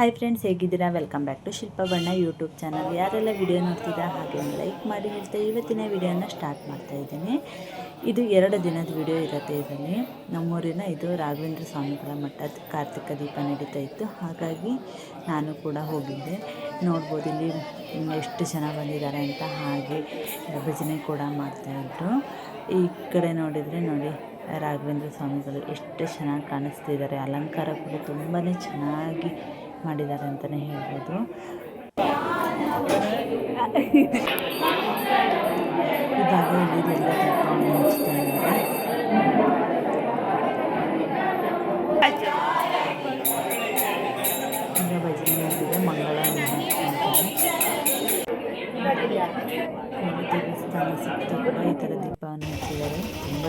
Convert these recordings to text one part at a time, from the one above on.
Hi friends ಹೇಗಿದ್ದೀರಾ? Welcome back to Shilpa Banna YouTube channel ಯಾರೆಲ್ಲ video ನೋಡ್ತಿದ್ದಾರೆ, ಹಾಗೆ ಲೈಕ್ ಮಾಡಿ ಹೇಳ್ತಾ ಇವತ್ತಿನ ವಿಡಿಯೋನ ಸ್ಟಾರ್ಟ್ ಮಾಡ್ತಾ ಇದ್ದೀನಿ. ಇದು ಎರಡು ದಿನದ ವಿಡಿಯೋ ಇರುತ್ತೆ ಇದರಲ್ಲಿ. ನಮ್ಮೂರಿನ ಇದು ರಾಘವೇಂದ್ರ ಸ್ವಾಮಿಗಳ ಮಠದ ಕಾರ್ತಿಕ ದೀಪ ನಡೀತಾ ಇತ್ತು. ಹಾಗಾಗಿ ನಾನು ಕೂಡ ಹೋಗಿದ್ದೆ. ನೋಡ್ಬೋದು ಇಲ್ಲಿ ಎಷ್ಟು ಜನ ಬಂದಿದ್ದಾರೆ ಅಂತ ಹಾಗೆ ಭಜನೆ ಕೂಡ ಮಾಡ್ತಾಯಿದ್ರು ಈ ಕಡೆ ನೋಡಿದರೆ ನೋಡಿ, ರಾಘವೇಂದ್ರ ಸ್ವಾಮಿಗಳು ಎಷ್ಟು ಚೆನ್ನಾಗಿ ಕಾಣಿಸ್ತಿದ್ದಾರೆ. ಅಲಂಕಾರ ಕೂಡ ತುಂಬಾ ಚೆನ್ನಾಗಿ ಮಾಡಿದ್ದಾರೆ ಅಂತಲೇ ಹೇಳ್ಬೋದು. ಮಂಗಳ ದೇವಸ್ಥಾನ ಸುತ್ತ ಈ ಥರ ದೀಪವನ್ನು ಹಚ್ಚಿದ್ದಾರೆ ತುಂಬ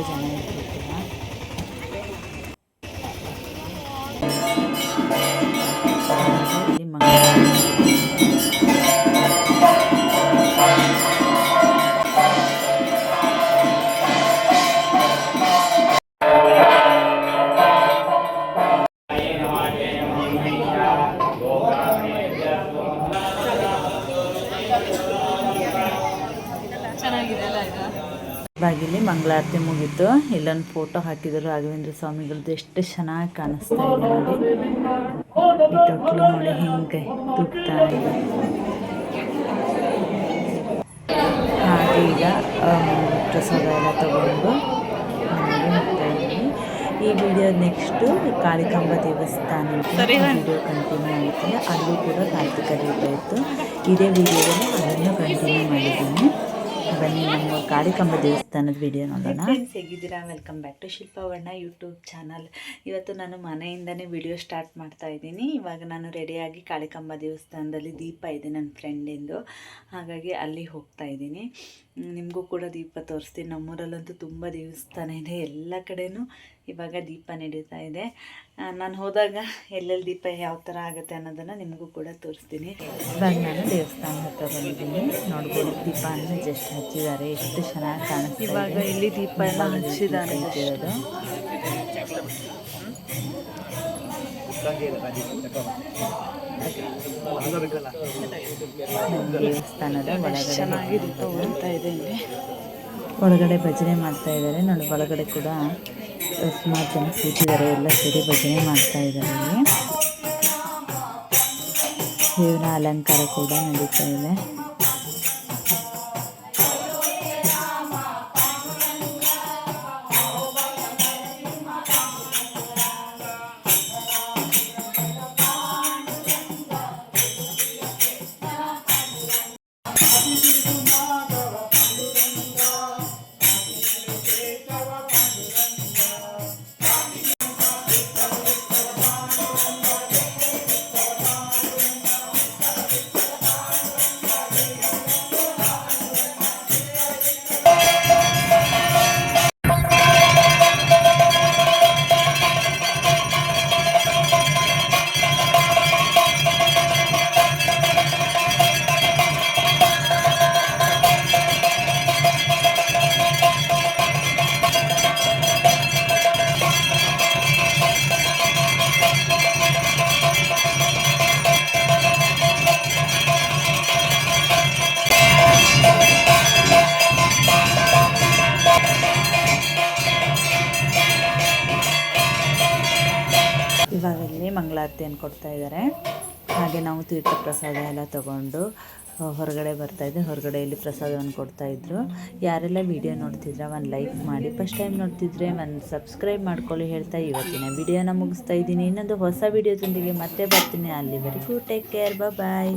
ಬಾಗಿಲಿ ಮಂಗಳಾರತಿ ಮುಗೀತು. ಇಲ್ಲೊಂದು ಫೋಟೋ ಹಾಕಿದ್ರು ರಾಘವೇಂದ್ರ ಸ್ವಾಮಿಗಳದ್ದು ಎಷ್ಟು ಚೆನ್ನಾಗಿ ಕಾಣಿಸ್ತಾ ಇದೆ ನೋಡಿ. ಈ ತೊಟ್ಲು ನೋಡಿ ಹಿಂಗೆ ತೂಗ್ತಾ ಇದೆ. ಹಾಗೆ ಈಗ ಪ್ರಸಾದ ಎಲ್ಲ ತಗೊಂಡು ಮನೆಗೆ ಹೋಗ್ತಾ ಇದ್ದೀವಿ ಈ ವಿಡಿಯೋ ನೆಕ್ಸ್ಟು ಕಾಳಿಕಾಂಬ ದೇವಸ್ಥಾನ ವಿಡಿಯೋ ಕಂಟಿನ್ಯೂ ಆಗುತ್ತೆ ಅಲ್ಲೂ ಕೂಡ ಕಾರ್ತಿಕ ದೀಪ ಇತ್ತು. ಇದೇ ವಿಡಿಯೋದಲ್ಲಿ ಅದನ್ನು ಕಂಟಿನ್ಯೂ ಮಾಡಿದ್ದೀನಿ. ಬನ್ನಿ ನಮ್ಮ ಕಾಳಿಕಂಬ ದೇವಸ್ಥಾನದ ವಿಡಿಯೋ ನೋಡೋಣ. ಫ್ರೆಂಡ್ಸ್ ಹೇಗಿದ್ದೀರಾ? Welcome back to Shilpavarna YouTube channel ಇವತ್ತು ನಾನು ಮನೆಯಿಂದನೇ ವಿಡಿಯೋ ಸ್ಟಾರ್ಟ್ ಮಾಡ್ತಾ ಇದ್ದೀನಿ. ಇವಾಗ ನಾನು ರೆಡಿಯಾಗಿ ಕಾಳಿಕಂಬ ದೇವಸ್ಥಾನದಲ್ಲಿ ದೀಪ ಇದೆ ನನ್ನ ಫ್ರೆಂಡಿಂದು ಹಾಗಾಗಿ ಅಲ್ಲಿ ಹೋಗ್ತಾ ಇದ್ದೀನಿ. ನಿಮಗೂ ಕೂಡ ದೀಪ ತೋರಿಸ್ತೀನಿ. ನಮ್ಮೂರಲ್ಲಂತೂ ತುಂಬ ದೇವಸ್ಥಾನ ಇದೆ ಎಲ್ಲ ಕಡೆನೂ ಇವಾಗ ದೀಪ ನಡೀತಾ ಇದೆ. ನಾನು ಹೋದಾಗ ಎಲ್ಲೆಲ್ಲಿ ದೀಪ ಯಾವ ಥರ ಆಗುತ್ತೆ ಅನ್ನೋದನ್ನು ನಿಮಗೂ ಕೂಡ ತೋರಿಸ್ತೀನಿ. ಇವಾಗ ನಾನು ದೇವಸ್ಥಾನ ಹತ್ರ ಬಂದಿದ್ದೀನಿ. ನೋಡ್ಬೋದು ದೀಪ ಅಂದರೆ ಜಸ್ಟ್ ಹಚ್ಚಿದ್ದಾರೆ ಎಷ್ಟು ಚೆನ್ನಾಗಿ ಕಾಣಿಸ್ತಾ ಇವಾಗ ಇಲ್ಲಿ ದೀಪ ಎಲ್ಲ ಹಚ್ಚಿದ್ದಾರೆ ಇರೋದು ದೇವಸ್ಥಾನದ ಒಳಗಡೆ ಚೆನ್ನಾಗಿ ದೀಪ ಉರಿತಾ ಇದೆ ಇಲ್ಲಿ. ಒಳಗಡೆ ಭಜನೆ ಮಾಡ್ತಾ ಇದ್ದಾರೆ. ನೋಡಿ ಒಳಗಡೆ ಕೂಡ ಸುಮಾರು ಜನ ಕೂತಿದ್ದಾರೆ. ಎಲ್ಲ ಸೇರಿ ಭಜನೆ ಮಾಡ್ತಾ ಇದ್ದಾರೆ ಇಲ್ಲಿ. ದೇವರ ಅಲಂಕಾರ ಕೂಡ ನಡೀತಾ ಇದೆ. ಮಂಗಳಾರತಿಯನ್ನು ಕೊಡ್ತಾ ಇದ್ದಾರೆ. ಹಾಗೆ ನಾವು ತೀರ್ಥ ಪ್ರಸಾದ ಎಲ್ಲ ತಗೊಂಡು ಹೊರಗಡೆ ಬರ್ತಾ ಇದ್ದೆ. ಹೊರಗಡೆ ಇಲ್ಲಿ ಪ್ರಸಾದವನ್ನು ಕೊಡ್ತಾ ಇದ್ರು. ಯಾರೆಲ್ಲ ವಿಡಿಯೋ ನೋಡ್ತಿದ್ರೆ ಒಂದು ಲೈಕ್ ಮಾಡಿ. ಫಸ್ಟ್ ಟೈಮ್ ನೋಡ್ತಿದ್ರೆ ಒಂದು ಸಬ್ಸ್ಕ್ರೈಬ್ ಮಾಡ್ಕೊಳ್ಳಿ ಹೇಳ್ತಾ ಇವತ್ತಿನ ವಿಡಿಯೋನ ಮುಗಿಸ್ತಾ ಇದ್ದೀನಿ. ಇನ್ನೊಂದು ಹೊಸ ವಿಡಿಯೋದೊಂದಿಗೆ ಮತ್ತೆ ಬರ್ತೀನಿ. ಅಲ್ಲಿವರೆಗೂ ಟೇಕ್ ಕೇರ್. ಬಾಯ್